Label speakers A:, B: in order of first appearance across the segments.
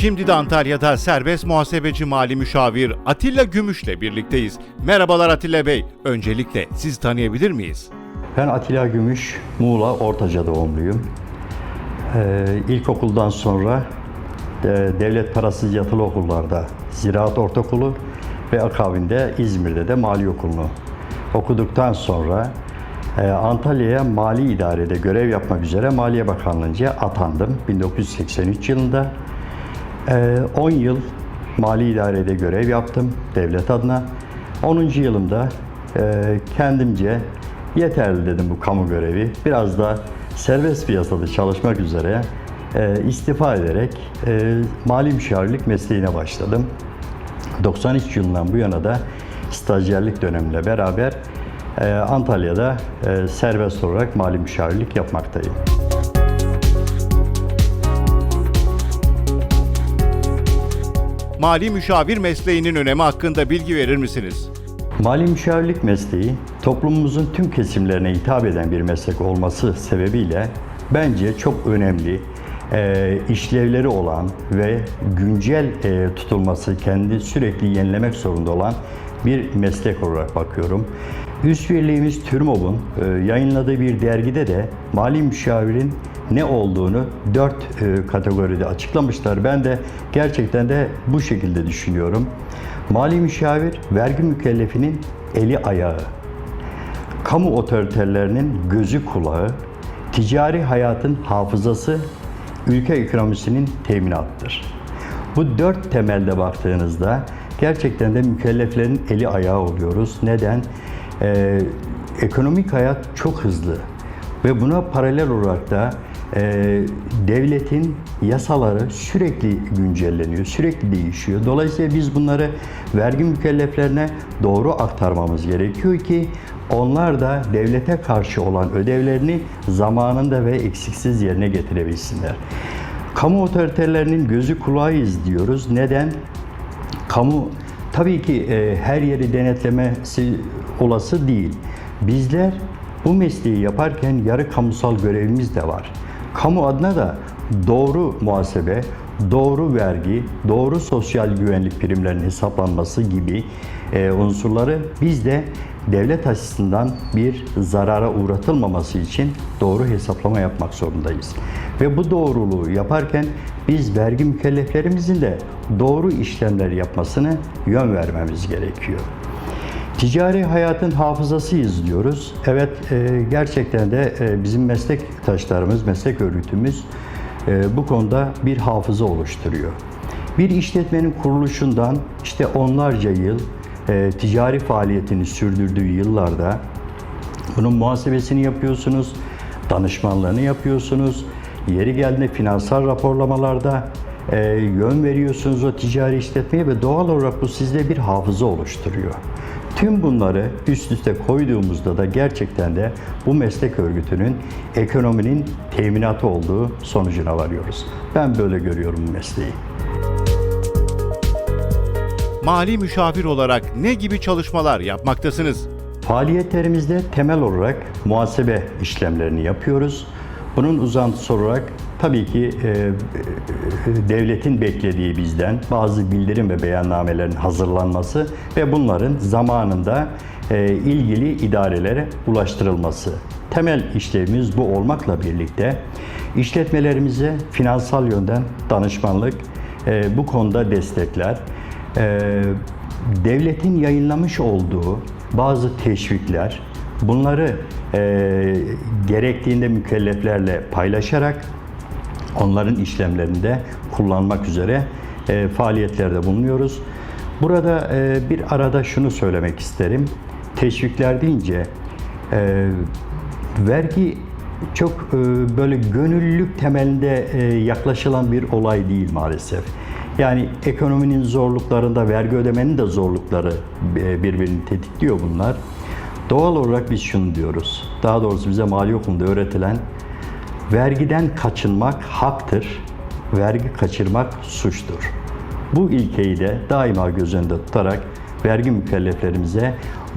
A: Şimdi de Antalya'da serbest muhasebeci mali müşavir Atilla Gümüş'le birlikteyiz. Merhabalar Atilla Bey. Öncelikle sizi tanıyabilir miyiz?
B: Ben Atilla Gümüş, Muğla Ortaca doğumluyum. Ee, ilkokuldan sonra e, devlet parasız yatılı okullarda Ziraat Ortaokulu ve akabinde İzmir'de de Mali Okulu'nu okuduktan sonra e, Antalya'ya Mali İdare'de görev yapmak üzere Maliye Bakanlığı'nca atandım 1983 yılında. Ee, 10 yıl Mali İdare'de görev yaptım devlet adına. 10. yılımda e, kendimce yeterli dedim bu kamu görevi. Biraz da serbest piyasada çalışmak üzere e, istifa ederek e, mali müşavirlik mesleğine başladım. 93 yılından bu yana da stajyerlik dönemle beraber Antalya'da serbest olarak mali müşavirlik yapmaktayım.
A: Mali müşavir mesleğinin önemi hakkında bilgi verir misiniz?
B: Mali müşavirlik mesleği toplumumuzun tüm kesimlerine hitap eden bir meslek olması sebebiyle bence çok önemli e, işlevleri olan ve güncel e, tutulması, kendi sürekli yenilemek zorunda olan bir meslek olarak bakıyorum. Üst birliğimiz TÜRMOB'un e, yayınladığı bir dergide de mali müşavirin ne olduğunu dört e, kategoride açıklamışlar. Ben de gerçekten de bu şekilde düşünüyorum. Mali müşavir, vergi mükellefinin eli ayağı, kamu otoriterlerinin gözü kulağı, ticari hayatın hafızası, ülke ekonomisinin teminatıdır. Bu dört temelde baktığınızda gerçekten de mükelleflerin eli ayağı oluyoruz. Neden? Ee, ekonomik hayat çok hızlı ve buna paralel olarak da e, devletin yasaları sürekli güncelleniyor, sürekli değişiyor. Dolayısıyla biz bunları vergi mükelleflerine doğru aktarmamız gerekiyor ki onlar da devlete karşı olan ödevlerini zamanında ve eksiksiz yerine getirebilsinler. Kamu otoritelerinin gözü kulağıyız diyoruz. Neden? Kamu tabii ki e, her yeri denetlemesi olası değil. Bizler bu mesleği yaparken yarı kamusal görevimiz de var. Kamu adına da doğru muhasebe, doğru vergi, doğru sosyal güvenlik primlerinin hesaplanması gibi e, unsurları biz de devlet açısından bir zarara uğratılmaması için doğru hesaplama yapmak zorundayız. Ve bu doğruluğu yaparken biz vergi mükelleflerimizin de doğru işlemler yapmasını yön vermemiz gerekiyor. Ticari hayatın hafızasıyız diyoruz. Evet e, gerçekten de e, bizim meslektaşlarımız, meslek örgütümüz bu konuda bir hafıza oluşturuyor. Bir işletmenin kuruluşundan işte onlarca yıl e, ticari faaliyetini sürdürdüğü yıllarda bunun muhasebesini yapıyorsunuz, danışmanlığını yapıyorsunuz, yeri geldiğinde finansal raporlamalarda e, yön veriyorsunuz o ticari işletmeye ve doğal olarak bu sizde bir hafıza oluşturuyor. Tüm bunları üst üste koyduğumuzda da gerçekten de bu meslek örgütünün ekonominin teminatı olduğu sonucuna varıyoruz. Ben böyle görüyorum bu mesleği.
A: Mali müşavir olarak ne gibi çalışmalar yapmaktasınız?
B: Faaliyetlerimizde temel olarak muhasebe işlemlerini yapıyoruz. Bunun uzantısı olarak tabii ki e, e, devletin beklediği bizden bazı bildirim ve beyannamelerin hazırlanması ve bunların zamanında e, ilgili idarelere ulaştırılması. Temel işlevimiz bu olmakla birlikte işletmelerimize finansal yönden danışmanlık, e, bu konuda destekler, e, devletin yayınlamış olduğu bazı teşvikler, bunları e, gerektiğinde mükelleflerle paylaşarak onların işlemlerinde kullanmak üzere e, faaliyetlerde bulunuyoruz. Burada e, bir arada şunu söylemek isterim. Teşvikler deyince e, vergi çok e, böyle gönüllülük temelinde e, yaklaşılan bir olay değil maalesef. Yani ekonominin zorluklarında vergi ödemenin de zorlukları e, birbirini tetikliyor bunlar. Doğal olarak biz şunu diyoruz. Daha doğrusu bize mali okulunda öğretilen vergiden kaçınmak haktır, vergi kaçırmak suçtur. Bu ilkeyi de daima göz önünde tutarak vergi mükelleflerimize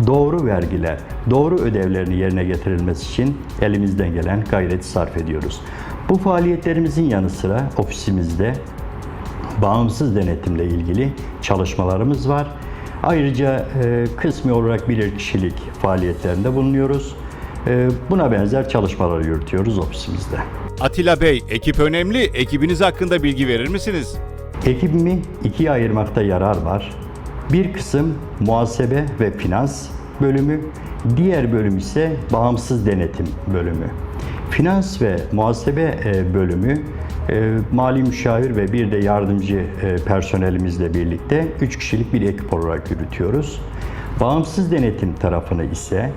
B: doğru vergiler, doğru ödevlerini yerine getirilmesi için elimizden gelen gayreti sarf ediyoruz. Bu faaliyetlerimizin yanı sıra ofisimizde bağımsız denetimle ilgili çalışmalarımız var. Ayrıca e, kısmi olarak bilir kişilik faaliyetlerinde bulunuyoruz. E, buna benzer çalışmalar yürütüyoruz ofisimizde.
A: Atilla Bey, ekip önemli. Ekibiniz hakkında bilgi verir misiniz?
B: Ekibimi ikiye ayırmakta yarar var. Bir kısım muhasebe ve finans bölümü, diğer bölüm ise bağımsız denetim bölümü. Finans ve muhasebe e, bölümü e, mali müşavir ve bir de yardımcı e, personelimizle birlikte 3 kişilik bir ekip olarak yürütüyoruz. Bağımsız denetim tarafını ise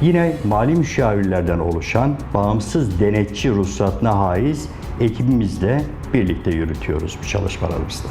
B: yine mali müşavirlerden oluşan bağımsız denetçi ruhsatına haiz ekibimizle birlikte yürütüyoruz bu çalışmalarımızda.